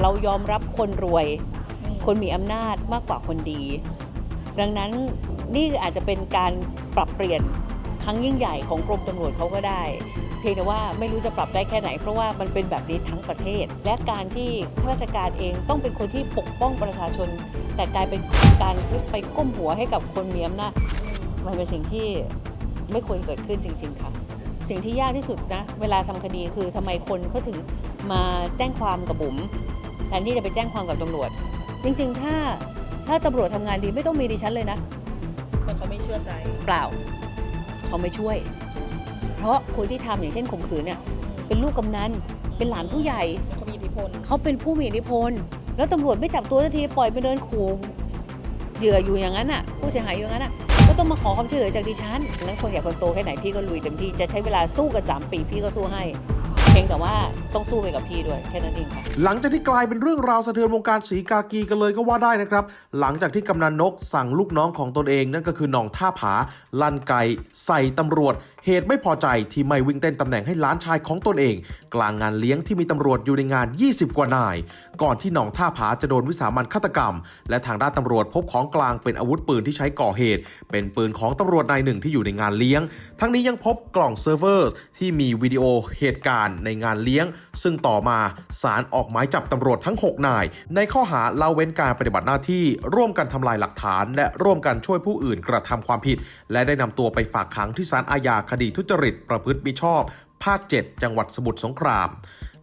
เรายอมรับคนรวย คนมีอำนาจมากกว่าคนดี ดังนั้นนี่อาจจะเป็นการปรับเปลี่ยนครั้งยิ่งใหญ่ของกรมตำรวจเขาก็ได้ เพียงแต่ว่าไม่รู้จะปรับได้แค่ไหน เพราะว่ามันเป็นแบบนี้ทั้งประเทศ และการที่ข้าราชการเองต้องเป็นคนที่ปกป้องประชาชน แต่กลายเป็นการไปก้มหัวให้กับคนมีอำนาจมันเป็นสิ่งที่ไม่ควรเกิดขึ้นจริง ๆ ค่ะ สิ่งที่ยากที่สุดนะ เวลาทำคดีคือทำไมคนเขาถึงมาแจ้งความกับบุ๋ม แทนที่จะไปแจ้งความกับตำรวจ จริง ๆ ถ้าถ้าตำรวจทำงานดีไม่ต้องมีดิฉันเลยนะมันเขาไม่เชื่อใจ เปล่า เขาไม่ช่วย เพราะคนที่ทำอย่างเช่นข่มขืนเนี่ยเป็นลูกกำนันเป็นหลานผู้ใหญ่เขามีอิทธิพลเขาเป็นผู้มีอิทธิพล แล้วตำรวจไม่จับตัวสักทีปล่อยไปเดินขู่เหยื่ออยู่อย่างนั้นอะ ผู้เสียหายอยู่อย่างนั้นอะก็ต้องมาขอความช่วยเหลือจากดิฉันนั้นคนอยากคนโตแค่ไหนพี่ก็ลุยเต็มที่จะใช้เวลาสู้กันสามปีพี่ก็สู้ให้ เพียงแต่ว่าต้องสู้ไปกับพี่ด้วยแค่นั้นเองค่ะ หลังจากที่กลายเป็นเรื่องราวสะเทือนวงการสีกากีกันเลยก็ว่าได้นะครับ หลังจากที่กำนันนกสั่งลูกน้องของตนเองนั่นก็คือหน่องท่าผา ลั่นไกใส่ตำรวจ เหตุไม่พอใจที่ไม่วิ่งเต้นตำแหน่งให้หล้านชายของตนเอง กลางงานเลี้ยงที่มีตำรวจอยู่ในงาน 20 กว่านาย ก่อนที่หน่องท่าผาจะโดนวิสามันฆาตกรรม และทางด้านตำรวจพบของกลางเป็นอาวุธปืนที่ใช้ก่อเหตุ เป็นปืนของตำรวจนายหนึ่งที่อยู่ในงานเลี้ยง ทั้งนี้ยังพบกล่องเซิร์ฟเวอร์ที่มีวิดีโอเหตุการณ์ในงานเลี้ยง ซึ่งต่อมาศาลออกหมายจับตำรวจทั้ง 6 นาย ในข้อหาละเว้นการปฏิบัติหน้าที่ ร่วมกันทำลายหลักฐาน และร่วมกันช่วยผู้อื่นกระทำความผิด และได้นำตัวไปฝากขังที่ศาลอาญาคดีทุจริต ประพฤติมิชอบ ภาค 7 จังหวัดสมุทรสงคราม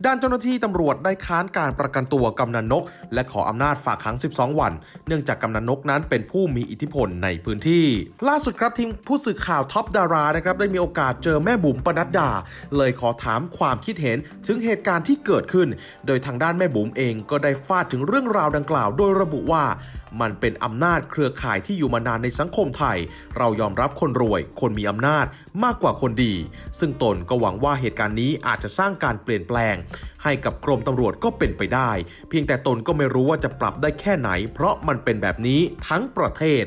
ด้านเจ้าหน้าที่ตำรวจได้ค้านการประกันตัวกำนันนก และขออำนาจฝากขัง 12 วัน เนื่องจากกำนันนกนั้นเป็นผู้มีอิทธิพลในพื้นที่ ล่าสุดครับทีมผู้สื่อข่าวท็อปดารานะครับได้มีโอกาสเจอแม่บุ๋มปนัดดา เลยขอถามความคิดเห็นถึงเหตุการณ์ที่เกิดขึ้น โดยทางด้านแม่บุ๋มเองก็ได้ฟาดถึงเรื่องราวดังกล่าว โดยระบุว่า มันเป็นอำนาจเครือข่ายที่อยู่มานานในสังคมไทย เรายอมรับคนรวย คนมีอำนาจมากกว่าคนดี ซึ่งตนก็หวังว่า่าเหตุการณ์นี้อาจจะสร้างการเปลี่ยนแปลง ให้กับกรมตำรวจก็เป็นไปได้ เพียงแต่ตนก็ไม่รู้ว่าจะปรับได้แค่ไหน เพราะมันเป็นแบบนี้ทั้งประเทศ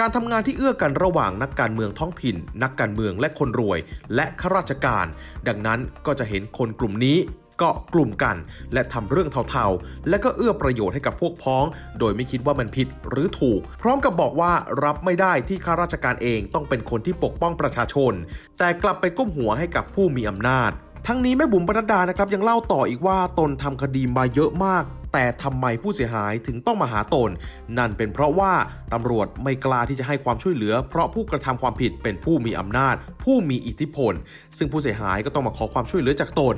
การทำงานที่เอื้อกันระหว่างนักการเมืองท้องถิ่น นักการเมืองและคนรวย และข้าราชการ ดังนั้นก็จะเห็นคนกลุ่มนี้ เกาะกลุ่มกัน และทำเรื่องเทาๆ และก็เอื้อประโยชน์ให้กับพวกพ้อง โดยไม่คิดว่ามันผิดหรือถูก พร้อมกับบอกว่ารับไม่ได้ที่ข้าราชการเองต้องเป็นคนที่ปกป้องประชาชน แต่กลับไปก้มหัวให้กับผู้มีอำนาจ ทั้งนี้แม่บุ๋มปนัดดานะครับยังเล่าต่ออีกว่าตนทำคดีมาเยอะมาก แต่ทำไมผู้เสียหายถึงต้องมาหาตน นั่นเป็นเพราะว่าตำรวจไม่กล้าที่จะให้ความช่วยเหลือ เพราะผู้กระทำความผิดเป็นผู้มีอำนาจ ผู้มีอิทธิพล ซึ่งผู้เสียหายก็ต้องมาขอความช่วยเหลือจากตน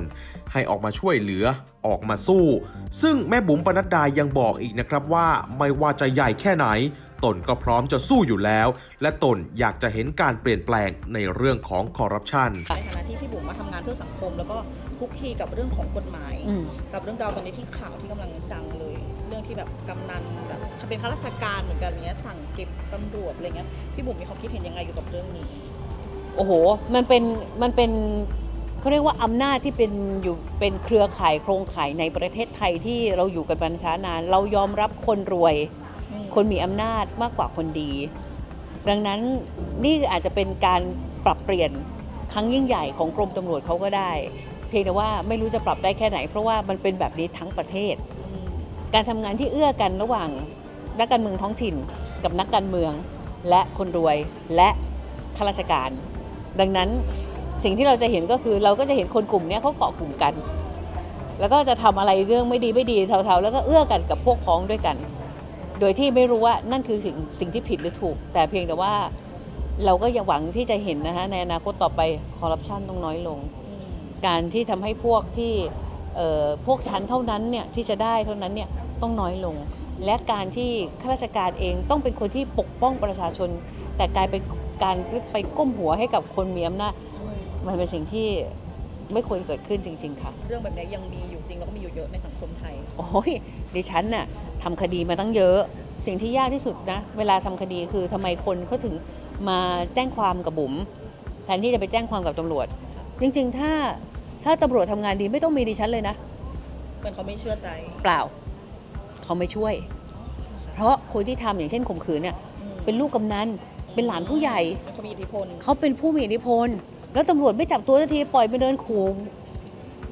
ให้ออกมาช่วยเหลือออกมาสู้ ซึ่งแม่บุ๋มปนัดดายังบอกอีกนะครับว่าไม่ว่าจะใหญ่แค่ไหน ตนก็พร้อมจะสู้อยู่แล้ว และตนอยากจะเห็นการเปลี่ยนแปลงในเรื่องของคอร์รัปชันในฐานะที่พี่บุ๋มมาทำงานเพื่อสังคม แล้วก็คลุกคลีกับเรื่องของกฎหมายอืมกับเรื่องราวตอนนี้ที่ข่าวที่กำลังดังเลย เรื่องที่แบบกำนันแบบเป็นข้าราชการเหมือนกันเนี้ยสั่งเก็บตำรวจอะไรเงี้ยพี่บุ๋มมีความคิดเห็นยังไงเกี่ยวกับเรื่องนี้ โอ้โห มันเป็นมันเป็นเขาเรียกว่าอำนาจที่เป็นอยู่เป็นเครือข่ายโครงข่ายในประเทศไทยที่เราอยู่กันมาช้านาน เรายอมรับคนรวยอืม คนมีอำนาจมากกว่าคนดี ดังนั้นนี่อาจจะเป็นการปรับเปลี่ยนครั้งยิ่งใหญ่ของกรมตำรวจเขาก็ได้ เพียงแต่ว่าไม่รู้จะปรับได้แค่ไหน เพราะว่ามันเป็นแบบนี้ทั้งประเทศ การทำงานที่เอื้อกันระหว่างนักการเมืองท้องถิ่น กับนักการเมือง และคนรวยและข้าราชการ ดังนั้นสิ่งที่เราจะเห็นก็คือเราก็จะเห็นคนกลุ่มเนี้ยเขาเกาะกลุ่มกัน แล้วก็จะทำอะไรเรื่องไม่ดีไม่ดีเท่าๆ แล้วก็เอื้อกันกับพวกพ้องด้วยกัน โดยที่ไม่รู้ว่านั่นคือสิ่งสิ่งที่ผิดหรือถูก แต่เพียงแต่ว่าเราก็ยังหวังที่จะเห็นนะคะในอนาคตต่อไปคอร์รัปชันต้องน้อยลงอืมการที่ทำให้พวกที่เอ่อพวกชั้นเท่านั้นเนี่ยที่จะได้เท่านั้นเนี่ยต้องน้อยลง และการที่ข้าราชการเองต้องเป็นคนที่ปกป้องประชาชน แต่กลายเป็นการไปก้มหัวให้กับคนมีอำนาจอืมมันเป็นสิ่งที่ไม่ควรเกิดขึ้นจริง ๆ ค่ะ เรื่องแบบนี้ยังมีอยู่จริงแล้วก็มีอยู่เยอะในสังคมไทย โอ้ยดิฉันน่ะ ทำคดีมาตั้งเยอะ สิ่งที่ยากที่สุดนะ เวลาทำคดีคือทำไมคนเขาถึงมาแจ้งความกับบุ๋มแทนที่จะไปแจ้งความกับตำรวจ จริง ๆ ถ้าถ้าตำรวจทำงานดีไม่ต้องมีดิฉันเลยนะมันเขาไม่เชื่อใจ เปล่า เขาไม่ช่วย เพราะคนที่ทำอย่างเช่นข่มขืนเนี่ยอืมเป็นลูกกำนันเป็นหลานผู้ใหญ่เขามีอิทธิพลเขาเป็นผู้มีอิทธิพล แล้วตำรวจไม่จับตัวสักทีปล่อยไปเดินขู่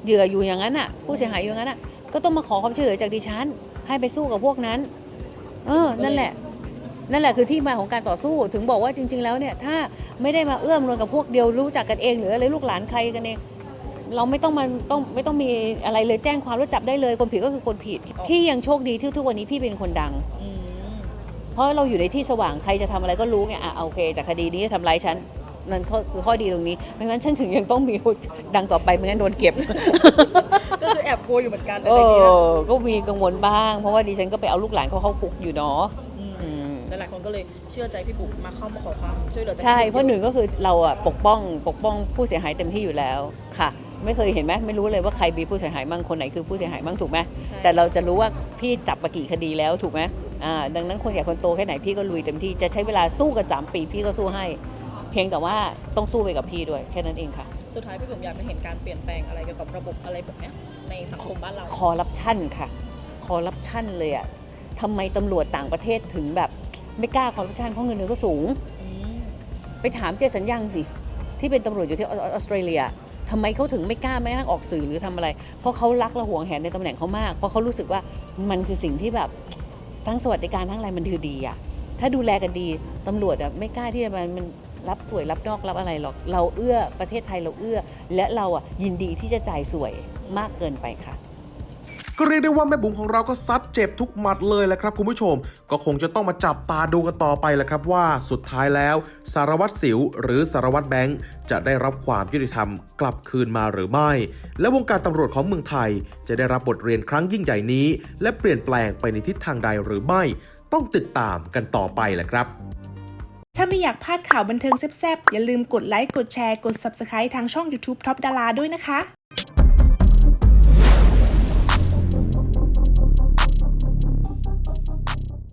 เหยื่ออยู่อย่างนั้นอะ ผู้เสียหายอยู่อย่างนั้นอะก็ต้องมาขอความช่วยเหลือจากดิฉัน ให้ไปสู้กับพวกนั้น เออ นั่นแหละ นั่นแหละคือที่มาของการต่อสู้ ถึงบอกว่าจริง ๆ แล้วเนี่ย ถ้าไม่ได้มาเอื้อมรวมกับพวกเดียวรู้จักกันเองหรืออะไรลูกหลานใครกันเองเราไม่ต้องมาต้องไม่ต้องมีอะไรเลยแจ้งความแล้วจับได้เลย คนผิดก็คือคนผิด พี่ยังโชคดีที่ทุกวันนี้พี่เป็นคนดังอืมเพราะเราอยู่ในที่สว่างใครจะทำอะไรก็รู้ไงอะโอเค จากคดีนี้ทำร้ายฉันนั่นข้อคือข้อดีตรงนี้ ดังนั้นฉันถึงยังต้องมีดังต่อไปไม่งั้นโดนเก็บก็คือแอบก ลัวอยู่เหมือนกันเออะไรอย่างเงี้ยอก็มีกังวลบ้าง เพราะว่าดิฉันก็ไปเอาลูกหลานเขาเข้าคุกอยู่เนาะมอืมหลายๆคนก็เลยเชื่อใจพี่บุ๋มมาเข้ามาขอความช่วยเหลือจากใช่ พี่บุ๋มเพราะหนึ่งก็คือเราอะปกป้องปกป้องผู้เสียหายเต็มที่อยู่แล้วค่ะ ไม่เคยเห็นไหมไม่รู้เลยว่าใครมีผู้เสียหายบ้างคนไหนคือผู้เสียหายบ้างถูกไหมใช่แต่เราจะรู้ว่าพี่จับมากี่คดีแล้วถูกไหมอ่าดังนั้นคนใหญ่คนโตแค่ไหนพี่ก็ลุยเต็มที่จะใช้เวลาสู้กันสามปีพี่ก็สู้ให้ เพียงแต่ว่าต้องสู้ไปกับพี่ด้วยแค่นั้นเองค่ะ สุดท้ายพี่บุ๋มอยากจะเห็นการเปลี่ยนแปลงอะไรเกี่ยวกับระบบอะไรแบบเนี้ยในสังคมบ้านเราคอร์รัปชันค่ะ คอร์รัปชันเลยอะทำไมตำรวจต่างประเทศถึงแบบไม่กล้าคอร์รัปชันเพราะเงินเดือนก็สูง อืมไปถามเจสัญญังสิ ที่เป็นตำรวจอยู่ที่ออออสเตรเลียทำไมเขาถึงไม่กล้าไม่กระทั่งออกสื่อหรือทำอะไร เพราะเขารักและหวงแหนในตำแหน่งเขามาก เพราะเขารู้สึกว่ามันคือสิ่งที่แบบทั้งสวัสดิการทั้งอะไรมันคือดีอะถ้าดูแลกันดีตำรวจอะไม่กล้าที่จะมันมัน รับสวยรับนอกรับอะไรหรอก เราเอื้อประเทศไทยเราเอื้อ และเราอะยินดีที่จะจ่ายสวยมากเกินไปค่ะก็เรียกได้ว่าแม่บุ๋มของเราก็ซัดเจ็บทุกหมัดเลยแหละครับคุณผู้ชม ก็คงจะต้องมาจับตาดูกันต่อไปแหละครับว่าสุดท้ายแล้ว สารวัตรสิว หรือสารวัตรแบงค์จะได้รับความยุติธรรมกลับคืนมาหรือไม่ และวงการตำรวจของเมืองไทย จะได้รับบทเรียนครั้งยิ่งใหญ่นี้ และเปลี่ยนแปลงไปในทิศทางใดหรือไม่ ต้องติดตามกันต่อไปแหละครับ ถ้าไม่อยากพลาดข่าวบันเทิงแซ่บๆ อย่าลืมกดไลค์ กดแชร์ กด Subscribe ทางช่อง YouTube Top ดาราด้วยนะคะ